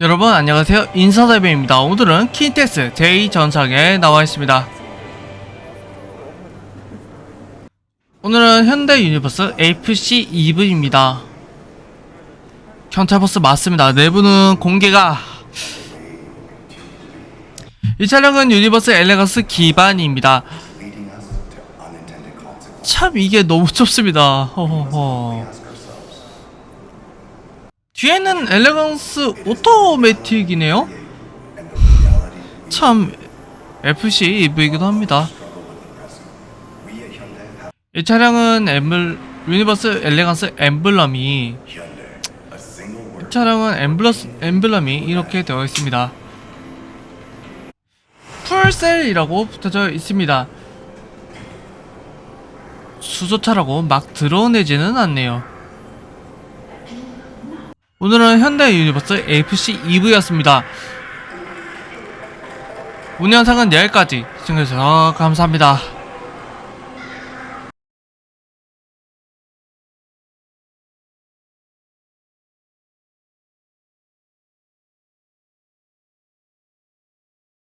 여러분 안녕하세요. 인사대배입니다. 오늘은 킨텍스 제2전상에 나와 있습니다. 오늘은 현대 유니버스 FC 2부입니다. 경찰버스 맞습니다. 내부는 공개가. 이 차량은 유니버스 엘레강스 기반입니다. 참 이게 너무 좁습니다. 허허허 뒤에는 엘레강스 오토매틱이네요? 참 FC EV이기도 합니다. 이 차량은 엠블 유니버스 엘레강스 엠블럼이 이 차량은 엠블러스 엠블럼이 이렇게 되어 있습니다. 풀셀이라고 붙어져 있습니다. 수소차라고 막 드러내지는 않네요. 오늘은 현대 유니버스 FC EV였습니다. 오늘 영상은 여기까지 시청해주셔서 감사합니다.